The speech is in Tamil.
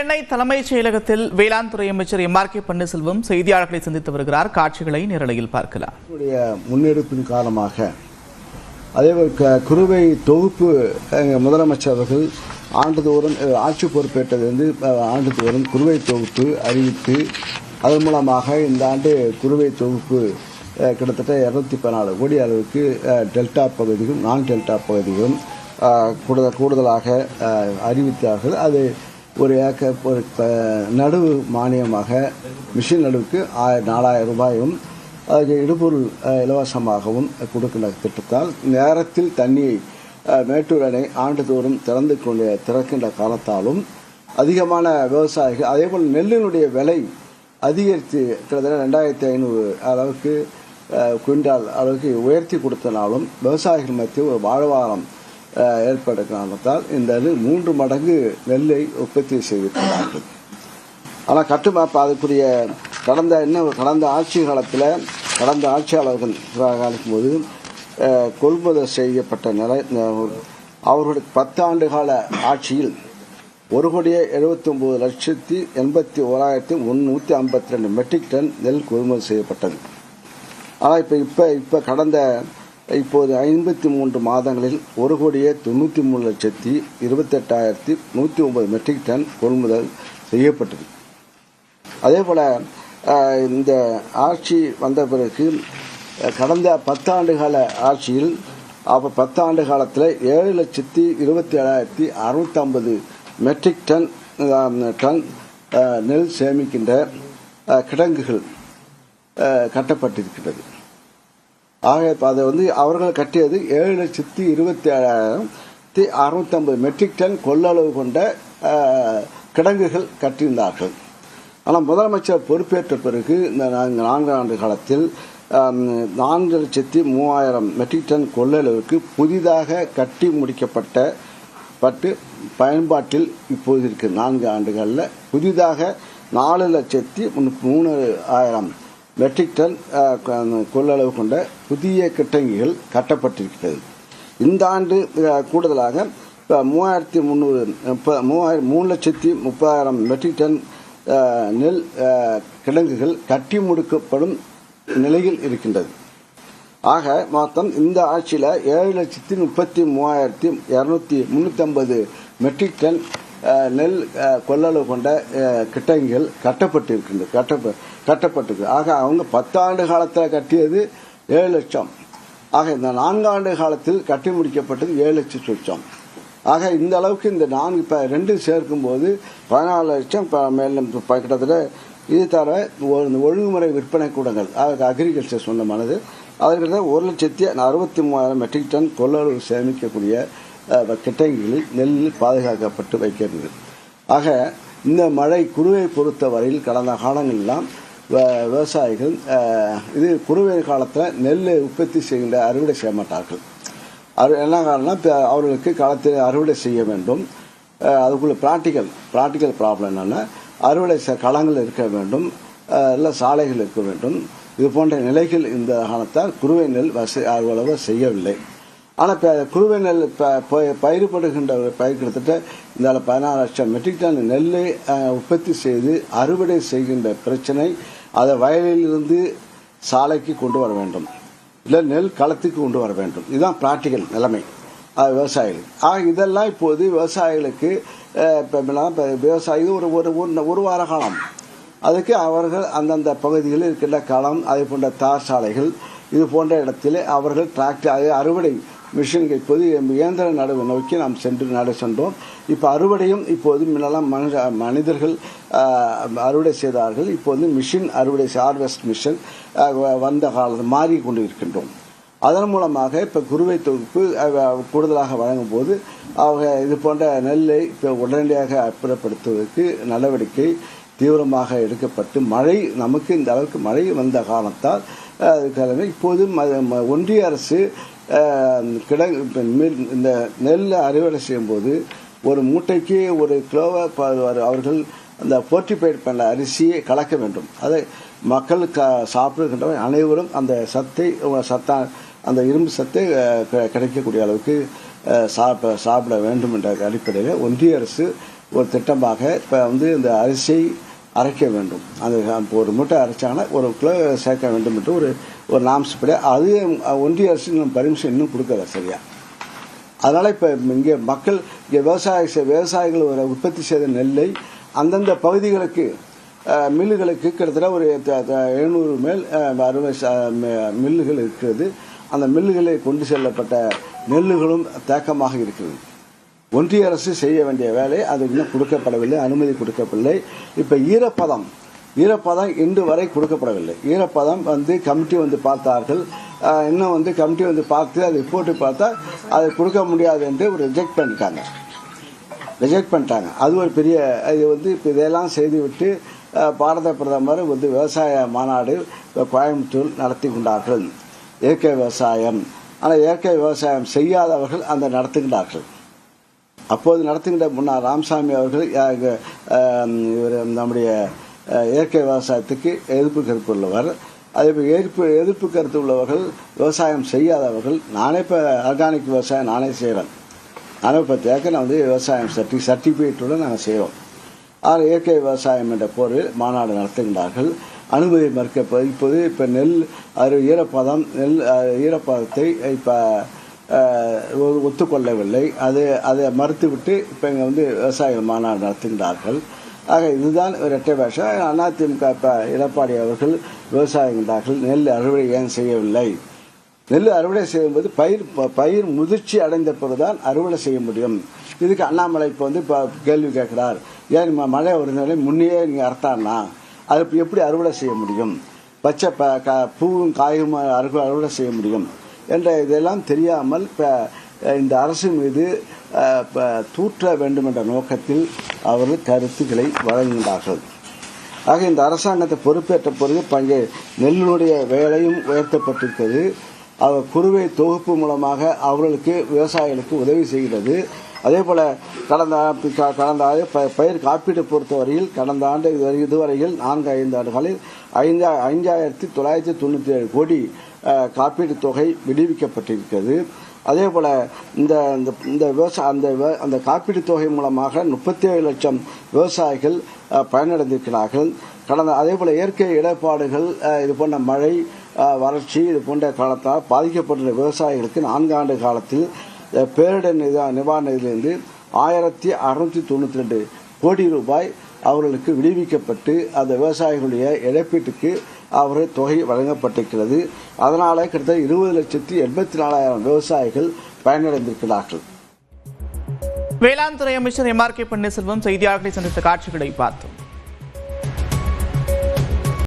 சென்னை தலைமைச் செயலகத்தில் வேளாண் துறை அமைச்சர் எம். ஆர். கே. பன்னீர்செல்வம் செய்தியாளர்களை சந்தித்து வருகிறார். காட்சிகளை நேரலையில் பார்க்கலாம். முன்னெடுப்பின் காரணமாக அதேபோல் க- குறுவை தொகுப்பு முதலமைச்சர் அவர்கள் ஆண்டுதோறும் ஆட்சி பொறுப்பேற்றது வந்து ஆண்டுதோறும் குறுவை தொகுப்பு அறிவித்து அதன் மூலமாக இந்த ஆண்டு குறுவை தொகுப்பு கிட்டத்தட்ட இரநூத்தி பதினாலு கோடி அளவுக்கு டெல்டா பகுதிகளும் நான் டெல்டா பகுதிகளும் கூடுதல் கூடுதலாக அறிவித்தார்கள். அது ஒரு ஏக்கர் ஒரு நடுவு மானியமாக மிஷின் நடுவுக்கு ஆய- நாலாயிரம் ரூபாயும் அதுக்கு இடுபொருள் இலவசமாகவும் கொடுக்கின்ற திட்டத்தால் நேரத்தில் தண்ணியை மேட்டூர் அணை ஆண்டுதோறும் திறந்து கொண்டு திறக்கின்ற காலத்தாலும் அதிகமான விவசாயிகள் அதேபோல் நெல்லினுடைய விலை அதிகரித்து கிட்டத்தட்ட ரெண்டாயிரத்தி ஐநூறு அளவுக்கு குவிண்டால் அளவுக்கு உயர்த்தி கொடுத்தனாலும் விவசாயிகள் மத்திய ஒரு வாழ்வாரம் ஏற்பட்ட காரணத்தால் இந்த மூன்று மடங்கு நெல்லை உற்பத்தி செய்திருக்கிறார்கள். ஆனால் கட்டுமாப்பு அதுக்குரிய கடந்த இன்னும் கடந்த ஆட்சி காலத்தில் கடந்த ஆட்சியாளர்கள் காலிக்கும் போது கொள்முதல் செய்யப்பட்ட நிலை அவர்களுக்கு பத்தாண்டு கால ஆட்சியில் ஒரு கோடியே எழுபத்தொம்போது லட்சத்தி எண்பத்தி ஓராயிரத்தி முந்நூற்றி ஐம்பத்தி ரெண்டு மெட்ரிக் டன் நெல் கொள்முதல் செய்யப்பட்டது. ஆனால் இப்போ இப்போ இப்போ கடந்த இப்போது ஐம்பத்தி மூன்று மாதங்களில் ஒரு கோடியே தொண்ணூற்றி மூணு லட்சத்தி இருபத்தெட்டாயிரத்தி நூற்றி ஒன்பது மெட்ரிக் டன் கொள்முதல் செய்யப்பட்டது. அதே போல் இந்த ஆட்சி வந்த பிறகு கடந்த பத்தாண்டு கால ஆட்சியில் அப்போ பத்தாண்டு காலத்தில் ஏழு லட்சத்தி இருபத்தி ஏழாயிரத்தி அறுநூற்றம்பது மெட்ரிக் டன் டன் நெல் சேமிக்கின்ற கிடங்குகள் கட்டப்பட்டிருக்கிறது ஆக இப்போ அதை வந்து அவர்கள் கட்டியது ஏழு லட்சத்தி இருபத்தி ஏழாயிரம் அறுநூத்தம்பது மெட்ரிக் டன் கொள்ளளவு கொண்ட கிடங்குகள் கட்டியிருந்தார்கள். ஆனால் முதலமைச்சர் பொறுப்பேற்ற பிறகு இந்த நான்கு நான்கு ஆண்டு காலத்தில் நான்கு லட்சத்தி மூவாயிரம் மெட்ரிக் டன் கொள்ளளவுக்கு புதிதாக கட்டி முடிக்கப்பட்ட பட்டு பயன்பாட்டில் இப்போது இருக்கு. நான்கு ஆண்டுகளில் புதிதாக நாலு லட்சத்தி மூணு ஆயிரம் மெட்ரிக் டன் கொள்ளளவு கொண்ட புதிய கிட்டங்கிகள் கட்டப்பட்டிருக்கிறது. இந்த ஆண்டு கூடுதலாக மூவாயிரத்தி முந்நூறு மூவாயிரம் மூணு லட்சத்தி முப்பதாயிரம் மெட்ரிக் டன் நெல் கிடங்குகள் கட்டி முடுக்கப்படும் நிலையில் இருக்கின்றது. ஆக மொத்தம் இந்த ஆட்சியில் ஏழு லட்சத்தி முப்பத்தி மூவாயிரத்தி இரநூத்தி முந்நூற்றம்பது மெட்ரிக் டன் நெல் கொள்ளளவு கொண்ட கிட்டங்கள் கிட்டங்கிகள் கட்டப்பட்டிருக்கின்றது கட்டப்ப கட்டப்பட்டிருக்கு. ஆக அவங்க பத்தாண்டு காலத்தில் கட்டியது ஏழு லட்சம். ஆக இந்த நான்காண்டு காலத்தில் கட்டி முடிக்கப்பட்டது ஏழு லட்சம் லட்சம் ஆக இந்த அளவுக்கு இந்த நான்கு இப்போ ரெண்டு சேர்க்கும்போது பதினாலு லட்சம் இப்போ மேலும் கிட்டத்தட்ட இது தவிர ஒரு இந்த ஒழுங்குமுறை விற்பனை கூடங்கள் அதுக்கு அக்ரிகல்ச்சர் சொந்தமானது. அதற்கு ஒரு லட்சத்தி அறுபத்தி மூவாயிரம் மெட்ரிக் டன் கொள்ளளவு சேமிக்கக்கூடிய கிட்டங்கிகளில் நெல் பாதுகாக்கப்பட்டு வைக்கிறது. ஆக இந்த மழை குருவை பொறுத்தவரையில் கடந்த காலங்களெல்லாம் வ- விவசாயிகள் இது குறுவை காலத்தில் நெல் உற்பத்தி செய்கின்ற அறுவடை செய்ய மாட்டார்கள். அது என்ன காரணம்னா இப்போ அவர்களுக்கு காலத்தில் அறுவடை செய்ய வேண்டும். அதுக்குள்ள ப்ராக்டிக்கல் ப்ராக்டிக்கல் ப்ராப்ளம் என்னென்னா அறுவடை களங்கள் இருக்க வேண்டும். இல்லை சாலைகள் இருக்க வேண்டும். இது போன்ற நிலைகள் இந்த காலத்தால் குறுவை நெல் வச அவ்வளவு செய்யவில்லை. ஆனால் இப்போ குறுவை நெல் இப்போ பயிர்படுகின்ற ஒரு பயிர் கிட்டத்தட்ட இந்த பதினாறு லட்சம் மெட்ரிக் டன் நெல்லை உற்பத்தி செய்து அறுவடை செய்கின்ற பிரச்சனை அதை வயலிலிருந்து சாலைக்கு கொண்டு வர வேண்டும். இல்லை நெல் களத்துக்கு கொண்டு வர வேண்டும். இதுதான் ப்ராக்டிக்கல் நிலைமை. விவசாயிகள். ஆக இதெல்லாம் இப்போது விவசாயிகளுக்கு இப்போ இப்பெல்லாம் இப்போ விவசாயிகள் ஒரு ஒரு ஒரு- வார காலம். அதுக்கு அவர்கள் அந்தந்த பகுதிகளில் இருக்கின்ற களம் அதே போன்ற தார் சாலைகள் இது போன்ற இடத்திலே அவர்கள் டிராக்டர் அறுவடை மிஷின்கள் இப்போது இயந்திர நடவு நோக்கி நாம் சென்று நட சென்றோம். இப்போ அறுவடையும் இப்போது முன்னெல்லாம் மனித மனிதர்கள் அறுவடை செய்தார்கள். இப்போது மிஷின் அறுவடை ஹார்வெஸ்ட் மிஷின் வந்த காலத்தில் மாறி கொண்டு இருக்கின்றோம் அதன் மூலமாக இப்போ குருவை தொகுப்பு கூடுதலாக வழங்கும் போது அவங்க இது போன்ற நெல்லை இப்போ உடனடியாக அப்புறப்படுத்துவதற்கு நடவடிக்கை தீவிரமாக எடுக்கப்பட்டு மழை நமக்கு இந்த அளவுக்கு மழை வந்த காரணத்தால் அஹ், அதுக்காக இப்போது ம- ஒன்றிய அரசு கிட இந்த நெல் அறுவடை செய்யும்போது ஒரு மூட்டைக்கு ஒரு கிலோவை அவர்கள் அந்த போர்ட்டிஃபைட் பண்ண அரிசியை கலக்க வேண்டும். அதை மக்கள் க சாப்பிடுகின்ற அனைவரும் அந்த சத்தை சத்தா அந்த இரும்பு சத்தை கிடைக்கக்கூடிய அளவுக்கு சாப்பிட சாப்ப சாப்பிட வேண்டும் என்ற அடிப்படையில் ஒன்றிய அரசு ஒரு திட்டமாக இப்போ வந்து இந்த அரிசியை அரைக்க வேண்டும். அந்த இப்போ ஒரு மூட்டை அரைச்சாங்கன்னா ஒரு கிலோ சேர்க்க வேண்டும் என்று ஒரு ஒரு நாம்ஸ் படி அது ஒன்றிய அரசு இன்னும் பர்மிஷன் இன்னும் கொடுக்கல சரியா. அதனால் இப்போ இங்கே மக்கள் இங்கே விவசாய விவசாயிகள் ஒரு உற்பத்தி செய்த நெல்லை அந்தந்த பகுதிகளுக்கு மில்லுகளுக்கு கிட்டத்தட்ட ஒரு எழுநூறு மேல் அறுபது அறுவை மில்லுகள் இருக்கிறது. அந்த மில்லுகளை கொண்டு செல்லப்பட்ட நெல்லுகளும் தேக்கமாக இருக்கிறது. ஒன்றிய அரசு செய்ய வேண்டிய வேலை அது இன்னும் கொடுக்கப்படவில்லை அனுமதி கொடுக்கப்படவில்லை. இப்போ ஈரப்பதம் ஈரப்பதம் இன்று வரை கொடுக்கப்படவில்லை. ஈரப்பதம் வந்து கமிட்டி வந்து பார்த்தார்கள். இன்னும் வந்து கமிட்டி வந்து பார்த்து அது ரிப்போர்ட்டு பார்த்தா அதை கொடுக்க முடியாது என்று ஒரு ரிஜெக்ட் பண்ணிட்டாங்க. ரிஜெக்ட் பண்ணிட்டாங்க. அது ஒரு பெரிய இது வந்து இப்போ இதெல்லாம் செய்துவிட்டு பாரத பிரதமர் வந்து விவசாய மாநாடு கோயம்புத்தூர் நடத்தி கொண்டார்கள். இயற்கை விவசாயம். ஆனால் இயற்கை விவசாயம் செய்யாதவர்கள் அந்த நடத்துகின்றார்கள் அப்போது நடத்துகின்ற முன்னாள் ராமசாமி அவர்கள் இவர் நம்முடைய இயற்கை விவசாயத்துக்கு எதிர்ப்பு கருத்து உள்ளவர். அதே போல் எதிர்ப்பு எதிர்ப்பு கருத்து உள்ளவர்கள் விவசாயம் செய்யாதவர்கள் நானே இப்போ ஆர்கானிக் விவசாயம் நானே செய்கிறேன் நானே இப்போ தேக்க நான் வந்து விவசாயம் சர்டி சர்டிஃபிகேட்டோடு நாங்கள் செய்கிறோம் ஆனால் இயற்கை விவசாயம் என்ற போரில் மாநாடு நடத்துகின்றார்கள். அனுமதி மறுக்க இப்போது இப்போ நெல் அது ஈரப்பதம் நெல் ஈரப்பதத்தை இப்போ ஒத்துக்கொள்ளவில்லை. அது அதை மறுத்துவிட்டு இப்போ இங்கே வந்து விவசாயிகள் மாநாடு நடத்துகின்றார்கள். ஆக இதுதான் ஒரு இரட்டை பாஷை. அதிமுக இப்போ எடப்பாடி அவர்கள் விவசாயிகின்றார்கள். நெல் அறுவடை ஏன் செய்யவில்லை? நெல் அறுவடை செய்யும்போது பயிர் பயிர் முதிர்ச்சி அடைந்த பிறகுதான் அறுவடை செய்ய முடியும். இதுக்கு அண்ணாமலை இப்போ வந்து இப்போ கேள்வி கேட்கிறார். ஏன் ம- மழை நிலை முன்னையே நீங்கள் அறுத்தான்னா அது எப்படி அறுவடை செய்ய முடியும்? பச்சை ப க பூவும் காயும் அறுவடை அறுவடை செய்ய முடியும்? என்ற இதெல்லாம் தெரியாமல் இப்போ இந்த அரசு மீது தூற்ற வேண்டும் என்ற நோக்கத்தில் அவர்கள் கருத்துக்களை வழங்குகின்றார்கள் ஆக இந்த அரசாங்கத்தை பொறுப்பேற்ற பிறகு பங்கே நெல்லினுடைய வேலையும் உயர்த்தப்பட்டிருக்கிறது. அவர் குறுவை தொகுப்பு மூலமாக அவர்களுக்கு விவசாயிகளுக்கு உதவி செய்கிறது. அதே போல் கடந்த கடந்த ஆண்டு ப- பயிர் காப்பீடு பொறுத்தவரையில் கடந்த ஆண்டு இதுவரை இதுவரையில் நான்கு ஐந்து ஆண்டுகளில் ஐந்தா ஐந்தாயிரத்தி தொள்ளாயிரத்தி தொண்ணூற்றி ஏழு கோடி அஹ், காப்பீடு தொகை விடுவிக்கப்பட்டிருக்கிறது. அதே போல் இந்த இந்த- இந்த விவசாய அந்த அந்த காப்பீடு தொகை மூலமாக முப்பத்தி ஏழு லட்சம் விவசாயிகள் பயனடைந்திருக்கிறார்கள். கடந்த அதே போல் இயற்கை இடர்பாடுகள் இது போன்ற மழை வறட்சி இது போன்ற காலத்தால் பாதிக்கப்பட்டுள்ள விவசாயிகளுக்கு நான்காண்டு காலத்தில் பேரிடர் நிதா நிவாரண நிதியிலிருந்து ஆயிரத்தி அறுநூற்றி தொண்ணூற்றி ரெண்டு கோடி ரூபாய் அவர்களுக்கு விடுவிக்கப்பட்டு அந்த விவசாயிகளுடைய இழப்பீட்டுக்கு அவர்கள் தொகை வழங்கப்பட்டிருக்கிறது. அதனால கிட்டத்தட்ட இருபது லட்சத்தி எண்பத்தி நாலாயிரம் விவசாயிகள் பயனடைந்திருக்கிறார்கள். வேளாண் துறை அமைச்சர் எம் ஆர் கே பன்னீர்செல்வம் செய்தியாளர்களை சந்தித்த காட்சிகளை பார்த்தோம்.